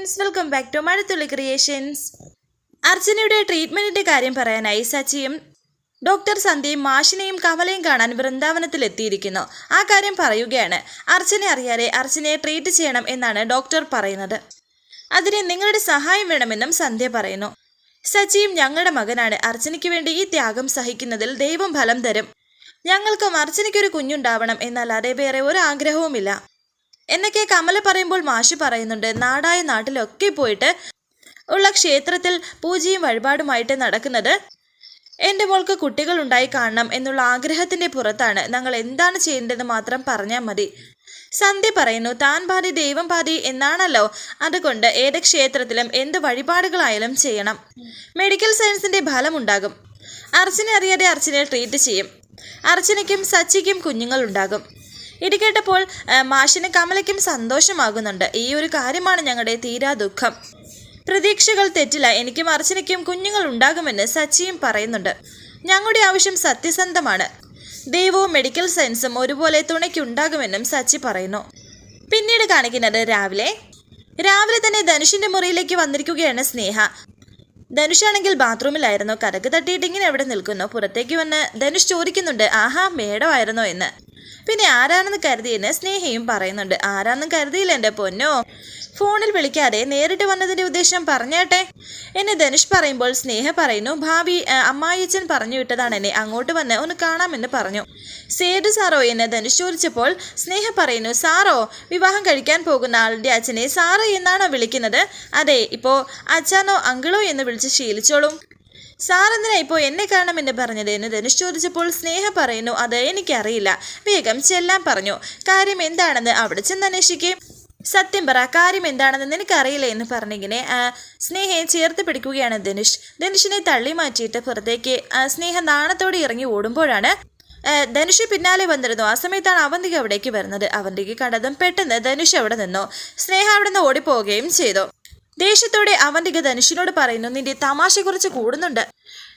Friends welcome back to Mazhathulli creations അർച്ചനയുടെ ട്രീറ്റ്മെന്റിന്റെ കാര്യം പറയാനായി സച്ചിയും ഡോക്ടർ സന്ധ്യയും മാഷിനെയും കമലയും കാണാൻ വൃന്ദാവനത്തിൽ എത്തിയിരിക്കുന്നു ആ കാര്യം പറയുകയാണ്. അർച്ചനെ അറിയാതെ അർച്ചനയെ ട്രീറ്റ് ചെയ്യണം എന്നാണ് ഡോക്ടർ പറയുന്നത്. അതിന് നിങ്ങളുടെ സഹായം വേണമെന്നും സന്ധ്യ പറയുന്നു. സച്ചിയും ഞങ്ങളുടെ മകനാണ്. അർച്ചനയ്ക്ക് വേണ്ടി ഈ ത്യാഗം സഹിക്കുന്നതിൽ ദൈവം ഫലം തരും. ഞങ്ങൾക്കും അർച്ചനയ്ക്കൊരു കുഞ്ഞുണ്ടാവണം എന്നല്ലാതെ വേറെ ഒരു ആഗ്രഹവുമില്ല. എന്നൊക്കെ കമല പറയുമ്പോൾ മാഷി പറയുന്നുണ്ട്. നാടായ നാട്ടിലൊക്കെ പോയിട്ട് ഉള്ള ക്ഷേത്രത്തിൽ പൂജയും വഴിപാടുമായിട്ട് നടക്കുന്നത് എന്റെ മോൾക്ക് കുട്ടികൾ ഉണ്ടായി കാണണം എന്നുള്ള ആഗ്രഹത്തിന്റെ പുറത്താണ്. ഞങ്ങൾ എന്താണ് ചെയ്യേണ്ടതെന്ന് മാത്രം പറഞ്ഞാൽ മതി. സന്ധ്യ പറയുന്നു താൻ പാതി ദൈവം പാതി എന്നാണല്ലോ. അതുകൊണ്ട് ഏത് ക്ഷേത്രത്തിലും എന്ത് വഴിപാടുകളായാലും ചെയ്യണം. മെഡിക്കൽ സയൻസിന്റെ ഫലമുണ്ടാകും. അർച്ചന അറിയാതെ അർച്ചനയെ ട്രീറ്റ് ചെയ്യും. അർച്ചനയ്ക്കും സച്ചിക്കും കുഞ്ഞുങ്ങളുണ്ടാകും. ഇത് കേട്ടപ്പോൾ മാഷിന് കമലയ്ക്കും സന്തോഷമാകുന്നുണ്ട്. ഈ ഒരു കാര്യമാണ് ഞങ്ങളുടെ തീരാ ദുഃഖം. പ്രതീക്ഷകൾ തെറ്റില്ല. എനിക്കും അർച്ചനയ്ക്കും കുഞ്ഞുങ്ങൾ ഉണ്ടാകുമെന്ന് സച്ചിയും പറയുന്നുണ്ട്. ഞങ്ങളുടെ ആവശ്യം സത്യസന്ധമാണ്. ദൈവവും മെഡിക്കൽ സയൻസും ഒരുപോലെ തുണയ്ക്കുണ്ടാകുമെന്നും സച്ചി പറയുന്നു. പിന്നീട് കാണിക്കുന്നത് രാവിലെ. രാവിലെ തന്നെ ധനുഷിന്റെ മുറിയിലേക്ക് വന്നിരിക്കുകയാണ് സ്നേഹ. ധനുഷാണെങ്കിൽ ബാത്റൂമിലായിരുന്നു. കരക്ക് തട്ടിയിട്ട് ഇങ്ങനെ എവിടെ നിൽക്കുന്നു. പുറത്തേക്ക് വന്ന് ധനുഷ് ചോദിക്കുന്നുണ്ട് ആഹാ മേഡമായിരുന്നോ എന്ന്. പിന്നെ ആരാണെന്ന് കരുതിയെന്ന് സ്നേഹയും പറയുന്നുണ്ട്. ആരാന്നും കരുതിയില്ല എന്റെ പൊന്നോ. ഫോണിൽ വിളിക്കാതെ നേരിട്ട് വന്നതിന്റെ ഉദ്ദേശം പറഞ്ഞേട്ടെ? എന്നെ ധനുഷ് പറയുമ്പോൾ സ്നേഹ പറയുന്നു ഭാവി അമ്മായിച്ചൻ പറഞ്ഞു വിട്ടതാണ് എന്നെ അങ്ങോട്ട് വന്ന് ഒന്ന് കാണാമെന്ന് പറഞ്ഞു. സേതു സാറോ എന്ന് ധനുഷ് ചോദിച്ചപ്പോൾ സ്നേഹ പറയുന്നു സാറോ വിവാഹം കഴിക്കാൻ പോകുന്ന ആളുടെ അച്ഛനെ സാറ് എന്നാണോ വിളിക്കുന്നത്? അതെ ഇപ്പോൾ അച്ഛനോ അങ്കിളോ എന്ന് വിളിച്ച് ശീലിച്ചോളും. സാർ എന്തിനാ ഇപ്പോൾ എന്നെ കാണണമെന്ന് പറഞ്ഞത് എന്ന് ധനുഷ് ചോദിച്ചപ്പോൾ സ്നേഹ പറയുന്നു അത് എനിക്കറിയില്ല. വേഗം ചെല്ലാൻ പറഞ്ഞു. കാര്യം എന്താണെന്ന് അവിടെ ചെന്ന് അന്വേഷിക്കേ. സത്യം പറ കാര്യം എന്താണെന്ന് നിനക്കറിയില്ല എന്ന് പറഞ്ഞിങ്ങനെ സ്നേഹയെ ചേർത്ത് പിടിക്കുകയാണ് ധനുഷ്. ധനുഷിനെ തള്ളി മാറ്റിയിട്ട് പുറത്തേക്ക് സ്നേഹ നാണത്തോടെ ഇറങ്ങി ഓടുമ്പോഴാണ് ധനുഷ് പിന്നാലെ വന്നിരുന്നു. ആ സമയത്താണ് അവന്തിക അവിടേക്ക് വരുന്നത്. അവന്തിക കണ്ടതും പെട്ടെന്ന് ധനുഷ് അവിടെ നിന്നു. സ്നേഹ അവിടെ നിന്ന് ഓടിപ്പോവുകയും ചെയ്തു. ദേഷ്യത്തോടെ അവന്തിക ധനുഷിനോട് പറയുന്നു നിന്റെ തമാശയെക്കുറിച്ച് കുറച്ച് കൂടുന്നുണ്ട്.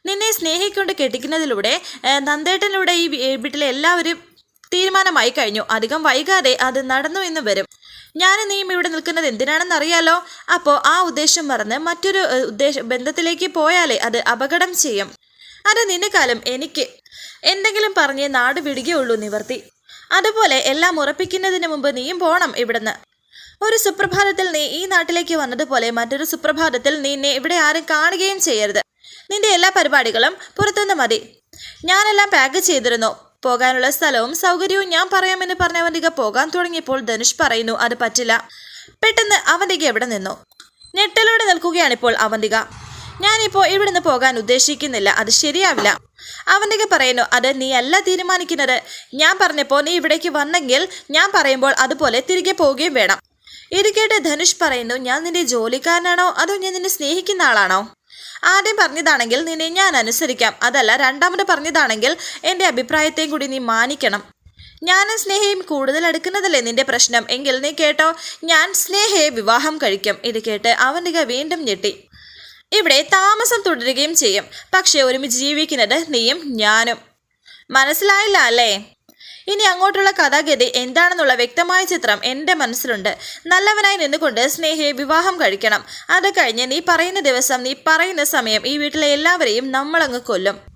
നിന്നെ സ്നേഹിക്കൊണ്ട് കെട്ടിക്കുന്നതിലൂടെ നന്ദേട്ടനിലൂടെ ഈ വീട്ടിലെ എല്ലാവരും തീരുമാനമായി കഴിഞ്ഞു. അധികം വൈകാതെ അത് നടന്നു എന്ന് വരും. ഞാൻ നീയും ഇവിടെ നിൽക്കുന്നത് എന്തിനാണെന്ന് അറിയാലോ അപ്പോൾ ആ ഉദ്ദേശം മറന്ന് മറ്റൊരു ഉദ്ദേശ ബന്ധത്തിലേക്ക് പോയാലേ അത് അപകടം ചെയ്യും. അത് നിന്നെക്കാലം എനിക്ക്. എന്തെങ്കിലും പറഞ്ഞ് നാട് വിടുകയുള്ളൂ നിവർത്തി. അതുപോലെ എല്ലാം ഉറപ്പിക്കുന്നതിന് മുമ്പ് നീയും പോണം ഇവിടുന്ന്. ഒരു സുപ്രഭാതത്തിൽ നീ ഈ നാട്ടിലേക്ക് വന്നതുപോലെ മറ്റൊരു സുപ്രഭാതത്തിൽ നിന്നെ ഇവിടെ ആരും കാണുകയും ചെയ്യരുത്. നിന്റെ എല്ലാ പരിപാടികളും പുറത്തുനിന്ന് മതി. ഞാനെല്ലാം പാക്ക് ചെയ്തിരുന്നു. പോകാനുള്ള സ്ഥലവും സൗകര്യവും ഞാൻ പറയാമെന്ന് പറഞ്ഞ അവന്തിക പോകാൻ തുടങ്ങിയപ്പോൾ ധനുഷ് പറയുന്നു അത് പറ്റില്ല. പെട്ടെന്ന് അവന്തിക എവിടെ നിന്നു? ഞെട്ടലോടെ നിൽക്കുകയാണിപ്പോൾ അവന്തിക. ഞാനിപ്പോൾ ഇവിടുന്ന് പോകാൻ ഉദ്ദേശിക്കുന്നില്ല. അത് ശരിയാവില്ല. അവന്തിക പറയുന്നു അത് നീ അല്ല തീരുമാനിക്കുന്നത്. ഞാൻ പറഞ്ഞപ്പോൾ നീ ഇവിടേക്ക് വന്നെങ്കിൽ ഞാൻ പറയുമ്പോൾ അതുപോലെ തിരികെ പോവുകയും വേണം. ഇത് കേട്ട് ധനുഷ് പറയുന്നു ഞാൻ നിന്റെ ജോലിക്കാരനാണോ? അതോ ഞാൻ നിന്നെ സ്നേഹിക്കുന്ന ആളാണോ? ആദ്യം പറഞ്ഞതാണെങ്കിൽ നിന്നെ ഞാൻ അനുസരിക്കാം. അതല്ല രണ്ടാമത് പറഞ്ഞതാണെങ്കിൽ എന്റെ അഭിപ്രായത്തെയും കൂടി നീ മാനിക്കണം. ഞാനും സ്നേഹയും കൂടുതൽ അടുക്കുന്നതല്ലേ നിന്റെ പ്രശ്നം? എങ്കിൽ നീ കേട്ടോ ഞാൻ സ്നേഹയെ വിവാഹം കഴിക്കും. ഇത് കേട്ട് അവന്റെ വീണ്ടും ഞെട്ടി. ഇവിടെ താമസം തുടരുകയും ചെയ്യും. പക്ഷേ ഒരുമിച്ച് ജീവിക്കുന്നത് നീയും ഞാനും. മനസ്സിലായില്ല അല്ലേ? ഇനി അങ്ങോട്ടുള്ള കഥാഗതി എന്താണെന്നുള്ള വ്യക്തമായ ചിത്രം എന്റെ മനസ്സിലുണ്ട്. നല്ലവനായി നിന്നുകൊണ്ട് സ്നേഹയെ വിവാഹം കഴിക്കണം. അത് കഴിഞ്ഞ് നീ പറയുന്ന ദിവസം നീ പറയുന്ന സമയം ഈ വീട്ടിലെ എല്ലാവരെയും നമ്മളങ്ങ് കൊല്ലും.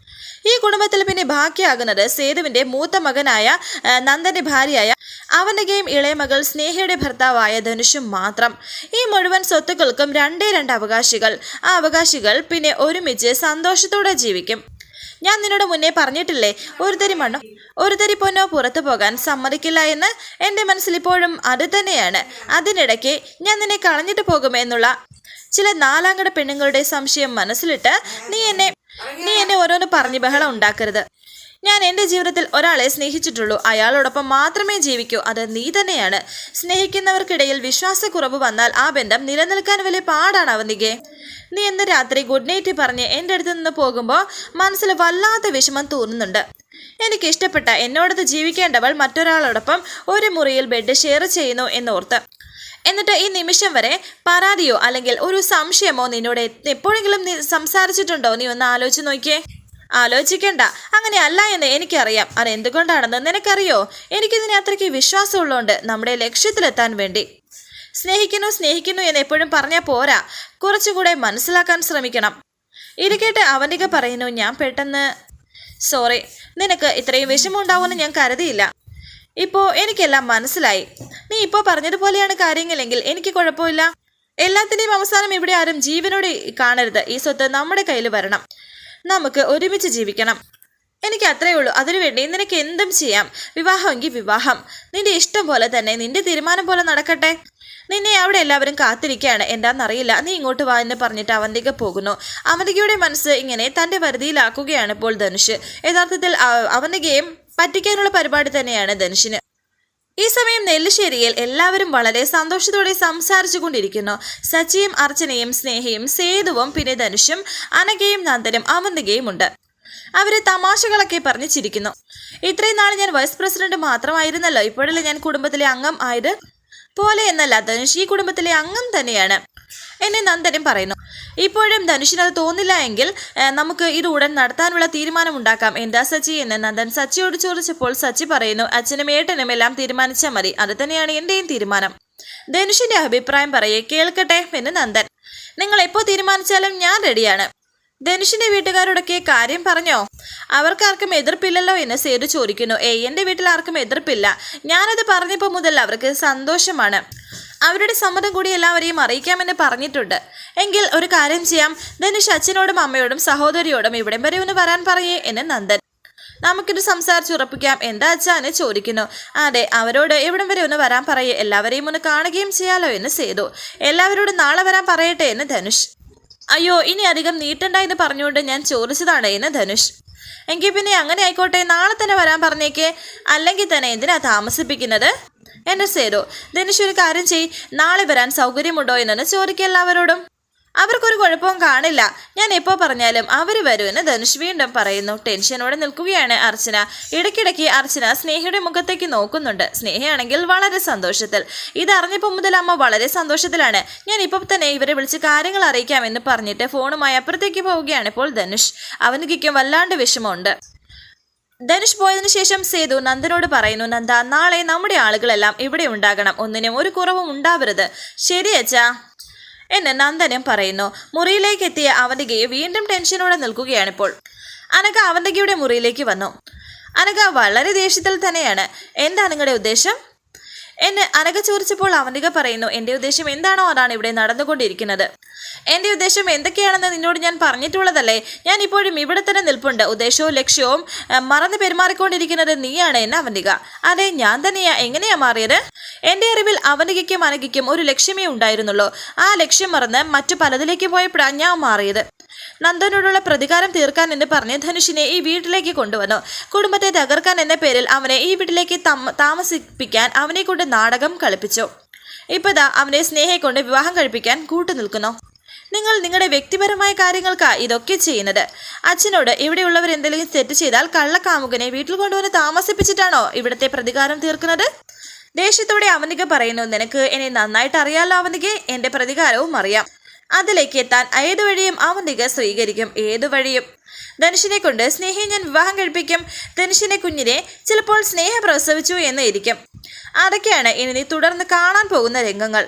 ഈ കുടുംബത്തിൽ പിന്നെ ബാക്കിയാകുന്നത് സേതുവിന്റെ മൂത്ത മകനായ നന്ദന്റെ ഭാര്യയായ അവന്റെയും ഇളയ മകൾ സ്നേഹയുടെ ഭർത്താവായ ധനുഷും മാത്രം. ഈ മുഴുവൻ സ്വത്തുക്കൾക്കും രണ്ടേ രണ്ട് അവകാശികൾ. ആ അവകാശികൾ പിന്നെ ഒരുമിച്ച് സന്തോഷത്തോടെ ജീവിക്കും. ഞാൻ നിന്നോട് മുന്നേ പറഞ്ഞിട്ടില്ലേ? ഒരു തരി മണ്ണോ ഒരു തരി പൊന്നോ പുറത്തു പോകാൻ സമ്മതിക്കില്ല എന്ന് എന്റെ മനസ്സിൽ ഇപ്പോഴും അത് തന്നെയാണ്. അതിനിടയ്ക്ക് ഞാൻ നിന്നെ കളഞ്ഞിട്ട് പോകുമെന്നുള്ള ചില നാലാങ്കട പെണ്ണുങ്ങളുടെ സംശയം മനസ്സിലിട്ട് നീ എന്നെ നീ എന്നെ ഓരോന്ന് പറഞ്ഞ് ബഹളം ഉണ്ടാക്കരുത്. ഞാൻ എന്റെ ജീവിതത്തിൽ ഒരാളെ സ്നേഹിച്ചിട്ടുള്ളൂ. അയാളോടൊപ്പം മാത്രമേ ജീവിക്കൂ. അത് നീ തന്നെയാണ്. സ്നേഹിക്കുന്നവർക്കിടയിൽ വിശ്വാസക്കുറവ് വന്നാൽ ആ ബന്ധം നിലനിൽക്കാൻ വലിയ പാടാണ് അവന്തികെ നീ ഇന്ന് രാത്രി ഗുഡ് നൈറ്റ് പറഞ്ഞ് എന്റെ അടുത്ത് നിന്ന് പോകുമ്പോൾ മനസ്സിൽ വല്ലാത്ത വിഷമം തോന്നുന്നുണ്ട്. എനിക്ക് ഇഷ്ടപ്പെട്ട എന്നോടത്ത് ജീവിക്കേണ്ടവൾ മറ്റൊരാളോടൊപ്പം ഒരു മുറിയിൽ ബെഡ് ഷെയർ ചെയ്യുന്നു എന്നോർത്ത്. എന്നിട്ട് ഈ നിമിഷം വരെ പരാതിയോ അല്ലെങ്കിൽ ഒരു സംശയമോ നിന്നോട് എപ്പോഴെങ്കിലും നീ സംസാരിച്ചിട്ടുണ്ടോ? നീ ഒന്ന് ആലോചിച്ച് നോക്കിയേ. ആലോചിക്കണ്ട. അങ്ങനെ അല്ല എന്ന് എനിക്കറിയാം. അത് എന്തുകൊണ്ടാണെന്ന് നിനക്കറിയോ? എനിക്കിതിനെ അത്രയ്ക്ക് വിശ്വാസമുള്ളതുകൊണ്ട് നമ്മുടെ ലക്ഷ്യത്തിലെത്താൻ വേണ്ടി. സ്നേഹിക്കുന്നു സ്നേഹിക്കുന്നു എന്ന് എപ്പോഴും പറഞ്ഞാൽ പോരാ. കുറച്ചുകൂടെ മനസ്സിലാക്കാൻ ശ്രമിക്കണം. ഇരിക്കട്ടെ അവനിക പറയുന്നു ഞാൻ പെട്ടെന്ന് സോറി നിനക്ക് ഇത്രയും വിഷമമുണ്ടാവുമെന്ന് ഞാൻ കരുതിയില്ല. ഇപ്പോൾ എനിക്കെല്ലാം മനസ്സിലായി. നീ ഇപ്പോൾ പറഞ്ഞതുപോലെയാണ് കാര്യങ്ങളെങ്കിൽ എനിക്ക് കുഴപ്പമില്ല. എല്ലാത്തിന്റെയും അവസാനം ഇവിടെ ആരും ജീവനോടെ കാണരുത്. ഈ സ്വത്ത് നമ്മുടെ കയ്യിൽ വരണം. നമുക്ക് ഒരുമിച്ച് ജീവിക്കണം. എനിക്ക് അത്രേ ഉള്ളൂ. അതിനുവേണ്ടി നിനക്ക് എന്തും ചെയ്യാം. വിവാഹമെങ്കിൽ വിവാഹം. നിന്റെ ഇഷ്ടം പോലെ തന്നെ നിന്റെ തീരുമാനം പോലെ നടക്കട്ടെ. നിന്നെ അവിടെ എല്ലാവരും കാത്തിരിക്കുകയാണ്. എന്താണെന്നറിയില്ല. നീ ഇങ്ങോട്ട് വാ എന്ന് പറഞ്ഞിട്ട് അവന്തിക പോകുന്നു. അവന്തികയുടെ മനസ്സ് ഇങ്ങനെ തന്റെ പരിധിയിലാക്കുകയാണ് ഇപ്പോൾ ധനുഷ്. യഥാർത്ഥത്തിൽ അവന്തികയും പറ്റിക്കാനുള്ള പരിപാടി തന്നെയാണ് ധനുഷിന്. ഈ സമയം നെല്ലിശ്ശേരിയിൽ എല്ലാവരും വളരെ സന്തോഷത്തോടെ സംസാരിച്ചു കൊണ്ടിരിക്കുന്നു. സച്ചിയും അർച്ചനയും സ്നേഹയും സേതുവും പിന്നെ ധനുഷും അനഘയും നന്ദനും അവന്തികയും ഉണ്ട്. അവർ തമാശകളൊക്കെ പറഞ്ഞ് ചിരിക്കുന്നു. ഇത്രയും നാൾ ഞാൻ വൈസ് പ്രസിഡന്റ് മാത്രമായിരുന്നല്ലോ. ഇപ്പോഴല്ലേ ഞാൻ കുടുംബത്തിലെ അംഗം ആയത്? പോലെ എന്നല്ല ധനുഷ് ഈ കുടുംബത്തിലെ അംഗം തന്നെയാണ്. എന്നെ നന്ദനും പറയുന്നു. ഇപ്പോഴും ധനുഷിന് അത് തോന്നില്ല എങ്കിൽ നമുക്ക് ഇത് ഉടൻ നടത്താനുള്ള തീരുമാനം ഉണ്ടാക്കാം. എന്താ സച്ചി എന്ന് നന്ദൻ സച്ചിയോട് ചോദിച്ചപ്പോൾ സച്ചി പറയുന്നു അച്ഛനും ഏട്ടനും എല്ലാം തീരുമാനിച്ചാൽ മതി. അത് തന്നെയാണ് എന്റെയും തീരുമാനം. ധനുഷിന്റെ അഭിപ്രായം പറയേ കേൾക്കട്ടെ എന്ന് നന്ദൻ. നിങ്ങൾ എപ്പോ തീരുമാനിച്ചാലും ഞാൻ റെഡിയാണ് ധനുഷിന്റെ വീട്ടുകാരോടൊക്കെ കാര്യം പറഞ്ഞോ? അവർക്കാർക്കും എതിർപ്പില്ലല്ലോ എന്ന് സേതു ചോദിക്കുന്നു. ഏയ് എന്റെ വീട്ടിൽ ആർക്കും എതിർപ്പില്ല. ഞാനത് പറഞ്ഞപ്പോൾ മുതൽ അവർക്ക് സന്തോഷമാണ്. അവരുടെ സമ്മതം കൂടി എല്ലാവരെയും അറിയിക്കാമെന്ന് പറഞ്ഞിട്ടുണ്ട്. എങ്കിൽ ഒരു കാര്യം ചെയ്യാം. ധനുഷ് അച്ഛനോടും അമ്മയോടും സഹോദരിയോടും ഇവിടം വരെ ഒന്ന് വരാൻ പറയേ എന്ന് നന്ദൻ. നമുക്കിത് സംസാരിച്ചുറപ്പിക്കാം എന്താ അച്ഛാ എന്ന് ചോദിക്കുന്നു. അതെ അവരോട് ഇവിടം വരെ ഒന്ന് വരാൻ പറയേ. എല്ലാവരെയും ഒന്ന് കാണുകയും ചെയ്യാലോ എന്ന് സേതു. എല്ലാവരോടും നാളെ വരാൻ പറയട്ടെ എന്ന് ധനുഷ്. അയ്യോ ഇനി അധികം നീട്ടണ്ട എന്ന് പറഞ്ഞുകൊണ്ട് ഞാൻ ചോദിച്ചതാണ് എന്ന് ധനുഷ്. എങ്കിൽ പിന്നെ അങ്ങനെ ആയിക്കോട്ടെ നാളെ തന്നെ വരാൻ പറഞ്ഞേക്ക്. അല്ലെങ്കിൽ തന്നെ എന്തിനാ താമസിപ്പിക്കുന്നത്? എന്റെ സേതു ധനുഷ് ഒരു കാര്യം ചെയ് നാളെ വരാൻ സൗകര്യമുണ്ടോ എന്നൊന്ന് ചോദിക്കുക എല്ലാവരോടും. അവർക്കൊരു കുഴപ്പവും കാണില്ല. ഞാൻ എപ്പോൾ പറഞ്ഞാലും അവർ വരുമെന്ന് ധനുഷ് വീണ്ടും പറയുന്നു. ടെൻഷനോടെ നിൽക്കുകയാണ് അർച്ചന. ഇടയ്ക്കിടയ്ക്ക് അർച്ചന സ്നേഹയുടെ മുഖത്തേക്ക് നോക്കുന്നുണ്ട്. സ്നേഹയാണെങ്കിൽ വളരെ സന്തോഷത്തിൽ. ഇതറിഞ്ഞപ്പോൾ മുതൽ അമ്മ വളരെ സന്തോഷത്തിലാണ്. ഞാൻ ഇപ്പോൾ തന്നെ ഇവരെ വിളിച്ച് കാര്യങ്ങൾ അറിയിക്കാമെന്ന് പറഞ്ഞിട്ട് ഫോണുമായി അപ്പുറത്തേക്ക് പോവുകയാണ് ഇപ്പോൾ ധനുഷ്. അവന് കിക്കും വല്ലാണ്ട് വിഷമമുണ്ട്. ധനുഷ് പോയതിനു ശേഷം സേതു നന്ദനോട് പറയുന്നു നന്ദ നാളെ നമ്മുടെ ആളുകളെല്ലാം ഇവിടെ ഉണ്ടാകണം. ഒന്നിനും ഒരു കുറവും ഉണ്ടാവരുത്. ശരി അച്ഛാ. എന്ന് നന്ദനം പറയുന്നു. മുറിയിലേക്ക് എത്തിയ അവന്തികയെ വീണ്ടും ടെൻഷനോടെ നിൽക്കുകയാണിപ്പോൾ. അനക അവന്തികയുടെ മുറിയിലേക്ക് വന്നു. അനക വളരെ ദേഷ്യത്തിൽ തന്നെയാണ്. എന്താ നിങ്ങളുടെ ഉദ്ദേശം? എന്നെ അനഘ ചോദിച്ചപ്പോൾ അവന്തിക പറയുന്നു എന്റെ ഉദ്ദേശം എന്താണോ അതാണ് ഇവിടെ നടന്നുകൊണ്ടിരിക്കുന്നത്. എന്റെ ഉദ്ദേശം എന്തൊക്കെയാണെന്ന് നിന്നോട് ഞാൻ പറഞ്ഞിട്ടുള്ളതല്ലേ? ഞാൻ ഇപ്പോഴും ഇവിടെ തന്നെ നിൽപ്പുണ്ട്. ഉദ്ദേശവും ലക്ഷ്യവും മറന്നു പെരുമാറിക്കൊണ്ടിരിക്കുന്നത് നീയാണ് എന്നെ അവന്തിക അതെ ഞാൻ തന്നെയാ. എങ്ങനെയാ മാറിയത്? എന്റെ അറിവിൽ അവനികയ്ക്കും അനഘയ്ക്കും ഒരു ലക്ഷ്യമേ ഉണ്ടായിരുന്നുള്ളൂ. ആ ലക്ഷ്യം മറന്ന് മറ്റു പലതിലേക്ക് പോയപ്പോഴാണ് ഞാൻ മാറിയത്. നന്ദനോടുള്ള പ്രതികാരം തീർക്കാൻ എന്ന് പറഞ്ഞ് ധനുഷിനെ ഈ വീട്ടിലേക്ക് കൊണ്ടുവന്നു. കുടുംബത്തെ തകർക്കാൻ എന്ന പേരിൽ അവനെ ഈ വീട്ടിലേക്ക് താമസിപ്പിക്കാൻ അവനെ കൊണ്ട് നാടകം കളിപ്പിച്ചു. ഇപ്പതാ അവനെ സ്നേഹയെ കൊണ്ട് വിവാഹം കഴിപ്പിക്കാൻ കൂട്ടുനിൽക്കുന്നു. നിങ്ങൾ നിങ്ങളുടെ വ്യക്തിപരമായ കാര്യങ്ങൾക്കാ ഇതൊക്കെ ചെയ്യുന്നത്. അച്ഛനോട് ഇവിടെയുള്ളവർ എന്തെങ്കിലും തെറ്റ് ചെയ്താൽ കള്ളക്കാമുകനെ വീട്ടിൽ കൊണ്ടുവന്ന് താമസിപ്പിച്ചിട്ടാണോ ഇവിടുത്തെ പ്രതികാരം തീർക്കുന്നത്? ദേഷ്യത്തോടെ അവനിക പറയുന്നു നിനക്ക് എന്നെ നന്നായിട്ട് അറിയാലോ അവനിക? എന്റെ പ്രതികാരവും അറിയാം. അതിലേക്ക് എത്താൻ ഏതു വഴിയും അവന്തിക സ്വീകരിക്കും. ഏതു വഴിയും ധനുഷിനെ കൊണ്ട് സ്നേഹയെ ഞാൻ വിവാഹം കഴിപ്പിക്കും. ധനുഷിന്റെ കുഞ്ഞിനെ ചിലപ്പോൾ സ്നേഹ പ്രസവിച്ചു എന്ന് ഇരിക്കും. അതൊക്കെയാണ് ഇനി നീ തുടർന്ന് കാണാൻ പോകുന്ന രംഗങ്ങൾ.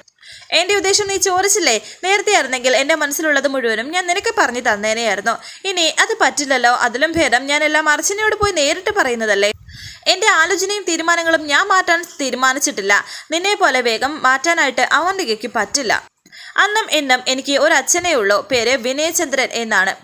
എന്റെ ഉദ്ദേശം നീ ചോദിച്ചില്ലേ? നേരത്തെ ആയിരുന്നെങ്കിൽ എന്റെ മനസ്സിലുള്ളത് മുഴുവനും ഞാൻ നിനക്ക് പറഞ്ഞു തന്നേനെയായിരുന്നു. ഇനി അത് പറ്റില്ലല്ലോ. അതിലും ഭേദം ഞാൻ എല്ലാം അർച്ചനയോട് പോയി നേരിട്ട് പറയുന്നതല്ലേ? എന്റെ ആലോചനയും തീരുമാനങ്ങളും ഞാൻ മാറ്റാൻ തീരുമാനിച്ചിട്ടില്ല. നിന്നെ പോലെ വേഗം മാറ്റാനായിട്ട് അവന്തികയ്ക്ക് പറ്റില്ല. അന്നും ഇന്നും എനിക്ക് ഒരു അച്ഛനേ ഉള്ളൂ. പേര് വിനയചന്ദ്രൻ എന്നാണ്.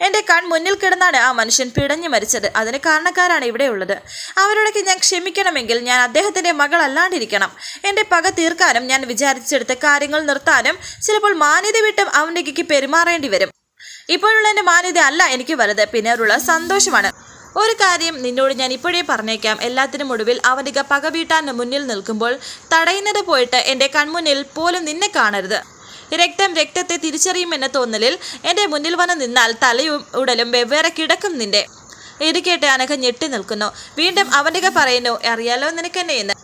എന്റെ കൺ മുന്നിൽ കിടന്നാണ് ആ മനുഷ്യൻ പിടഞ്ഞു മരിച്ചത്. അതിന് കാരണക്കാരാണ് ഇവിടെ ഉള്ളത്. അവരോടൊക്കെ ഞാൻ ക്ഷമിക്കണമെങ്കിൽ ഞാൻ അദ്ദേഹത്തിന്റെ മകളല്ലാണ്ടിരിക്കണം എന്റെ പക തീർക്കാനും ഞാൻ വിചാരിച്ചെടുത്ത കാര്യങ്ങൾ നിർത്താനും ചിലപ്പോൾ മാന്യത വിട്ടും അവന്റെ പെരുമാറേണ്ടി വരും. ഇപ്പോഴുള്ള എന്റെ മാന്യത അല്ല എനിക്ക് വലുത്. പിന്നെ അവരുള്ള സന്തോഷമാണ്. ഒരു കാര്യം നിന്നോട് ഞാൻ ഇപ്പോഴേ പറഞ്ഞേക്കാം. എല്ലാത്തിനും ഒടുവിൽ അവനിക പക വീട്ടാൻ മുന്നിൽ നിൽക്കുമ്പോൾ തടയുന്നത് പോയിട്ട് എന്റെ കൺമുന്നിൽ പോലും നിന്നെ കാണരുത്. രക്തം രക്തത്തെ തിരിച്ചറിയുമെന്ന തോന്നലിൽ എന്റെ മുന്നിൽ വന്ന് നിന്നാൽ തലയും ഉടലും വെവ്വേറെ കിടക്കും നിന്റെ. ഇത് അനഘ ഞെട്ടി നിൽക്കുന്നു. വീണ്ടും അവന്റെ പറയുന്നു അറിയാലോ നിനക്കെന്നെ എന്ന്.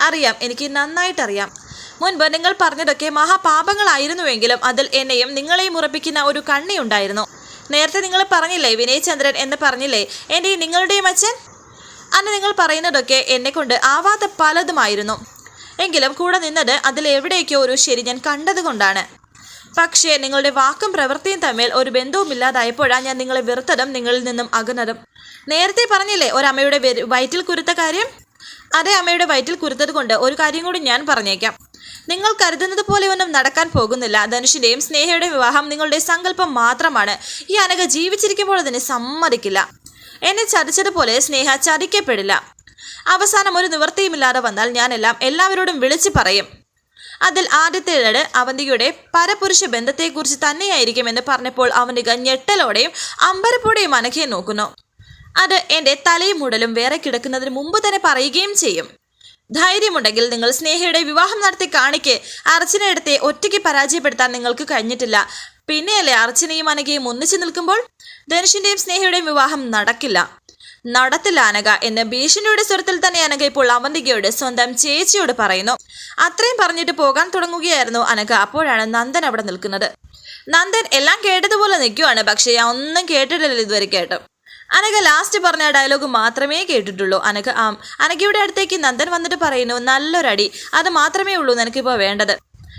അറിയാം എനിക്ക് നന്നായിട്ടറിയാം. മുൻപ് നിങ്ങൾ പറഞ്ഞതൊക്കെ മഹാപാപങ്ങളായിരുന്നുവെങ്കിലും അതിൽ എന്നെയും നിങ്ങളെയും ഉറപ്പിക്കുന്ന ഒരു കണ്ണി ഉണ്ടായിരുന്നു. നേരത്തെ നിങ്ങൾ പറഞ്ഞില്ലേ വിനയചന്ദ്രൻ എന്ന് പറഞ്ഞില്ലേ എന്റെ നിങ്ങളുടെയും അച്ഛൻ? അന്ന് നിങ്ങൾ പറയുന്നതൊക്കെ എന്നെ കൊണ്ട് ആവാത്ത പലതുമായിരുന്നു. എങ്കിലും കൂടെ നിന്നത് അതിൽ എവിടേക്കോ ഒരു ശരി ഞാൻ കണ്ടതുകൊണ്ടാണ്. പക്ഷേ നിങ്ങളുടെ വാക്കും പ്രവൃത്തിയും തമ്മിൽ ഒരു ബന്ധവുമില്ലാതായപ്പോഴാണ് ഞാൻ നിങ്ങളെ വെറുത്തതും നിങ്ങളിൽ നിന്നും അകന്നതും. നേരത്തെ പറഞ്ഞില്ലേ ഒരമ്മയുടെ വയറ്റിൽ കുരുത്ത കാര്യം? അതേ അമ്മയുടെ വയറ്റിൽ കുരുത്തത് കൊണ്ട് ഒരു കാര്യം കൂടി ഞാൻ പറഞ്ഞേക്കാം. നിങ്ങൾ കരുതുന്നത് പോലെ ഒന്നും നടക്കാൻ പോകുന്നില്ല. ധനുഷിന്റെയും സ്നേഹയുടെയും വിവാഹം നിങ്ങളുടെ സങ്കല്പം മാത്രമാണ്. ഈ അനഘ ജീവിച്ചിരിക്കുമ്പോൾ അതിനെ സമ്മതിക്കില്ല. എന്നെ ചതിച്ചതുപോലെ സ്നേഹ ചതിക്കപ്പെടില്ല. അവസാനം ഒരു നിവൃത്തിയുമില്ലാതെ വന്നാൽ ഞാനെല്ലാം എല്ലാവരോടും വിളിച്ചു പറയും. അതിൽ ആദ്യത്തേത് അവന്തികയുടെ പരപുരുഷ ബന്ധത്തെക്കുറിച്ച് തന്നെയായിരിക്കും എന്ന് പറഞ്ഞപ്പോൾ അവന്തിക ഞെട്ടലോടെയും അമ്പരപ്പോടെയും അനഖയെ നോക്കുന്നു. അത് എന്റെ തലയും മുടലും വേറെ കിടക്കുന്നതിന് മുമ്പ് തന്നെ പറയുകയും ചെയ്യും. ധൈര്യമുണ്ടെങ്കിൽ നിങ്ങൾ സ്നേഹയുടെ വിവാഹം നടത്തി കാണിക്ക്. അർച്ചനയിടത്തെ ഒറ്റയ്ക്ക് പരാജയപ്പെടുത്താൻ നിങ്ങൾക്ക് കഴിഞ്ഞിട്ടില്ല. പിന്നെയല്ലേ അർച്ചനയും അനഘയും ഒന്നിച്ചു നിൽക്കുമ്പോൾ ധനുഷിന്റെയും സ്നേഹയുടെയും വിവാഹം നടക്കില്ല. നടത്തില്ല അനഘ എന്ന് ഭീഷണിയുടെ സ്വരത്തിൽ തന്നെ അനഘ ഇപ്പോൾ അവന്തികയോട് സ്വന്തം ചേച്ചിയോട് പറയുന്നു. അത്രയും പറഞ്ഞിട്ട് പോകാൻ തുടങ്ങുകയായിരുന്നു അനക. അപ്പോഴാണ് നന്ദൻ അവിടെ നിൽക്കുന്നത്. നന്ദൻ എല്ലാം കേട്ടതുപോലെ നിൽക്കുവാണ്. പക്ഷേ ഒന്നും കേട്ടിട്ടില്ല ഇതുവരെ കേട്ടു. അനക ലാസ്റ്റ് പറഞ്ഞ ഡയലോഗ് മാത്രമേ കേട്ടിട്ടുള്ളൂ. അനഘ ആ അനഘയുടെ അടുത്തേക്ക് നന്ദൻ വന്നിട്ട് പറയുന്നു നല്ലൊരടി. അത് മാത്രമേ ഉള്ളൂ നിനക്കിപ്പോൾ വേണ്ടത്.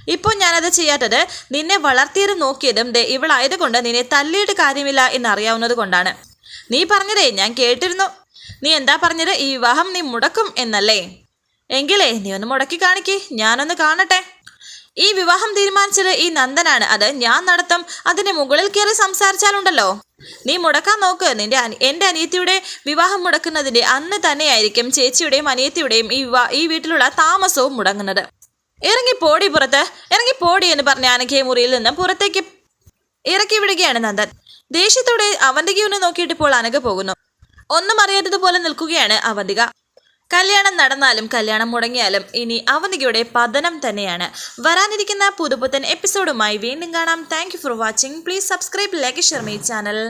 ഇപ്പോൾ ഞാനത് ചെയ്യാത്തത് നിന്നെ വളർത്തിയതും നോക്കിയതും ദേ ഇവളായതുകൊണ്ട് നിന്നെ തല്ലിയിട്ട് കാര്യമില്ല എന്നറിയാവുന്നത് കൊണ്ടാണ്. നീ പറഞ്ഞതേ ഞാൻ കേട്ടിരുന്നു. നീ എന്താ പറഞ്ഞത്? ഈ വിവാഹം നീ മുടക്കും എന്നല്ലേ? എങ്കിലേ നീ ഒന്ന് മുടക്കി കാണിക്കേ. ഞാനൊന്ന് കാണട്ടെ. ഈ വിവാഹം തീരുമാനിച്ചത് ഈ നന്ദനാണ്. അത് ഞാൻ നടത്തും. അതിന് മുകളിൽ കയറി സംസാരിച്ചാലുണ്ടല്ലോ. നീ മുടക്കാൻ നോക്ക്. നിന്റെ എന്റെ അനിയത്തിയുടെ വിവാഹം മുടക്കുന്നതിന്റെ അന്ന് തന്നെയായിരിക്കും ചേച്ചിയുടെയും അനിയത്തിയുടെയും ഈ ഈ വീട്ടിലുള്ള താമസവും മുടങ്ങുന്നത്. ഇറങ്ങി പോടി പുറത്ത്. ഇറങ്ങി പോടി എന്ന് പറഞ്ഞ അനഘയെ മുറിയിൽ നിന്ന് പുറത്തേക്ക് ഇറക്കി വിടുകയാണ് നന്ദൻ. ദേഷ്യത്തോടെ അവന്തികയൊന്ന് നോക്കിയിട്ട് ഇപ്പോൾ അനഘ പോകുന്നു. ഒന്നും അറിയാത്തതുപോലെ നിൽക്കുകയാണ് അവന്തിക. കല്യാണം നടന്നാലും കല്യാണം മുടങ്ങിയാലും ഇനി അവന്തികയുടെ പതനം തന്നെയാണ്. വരാനിരിക്കുന്ന പുതുപുത്തൻ എപ്പിസോഡുമായി വീണ്ടും കാണാം. Thank for watching please subscribe like share my channel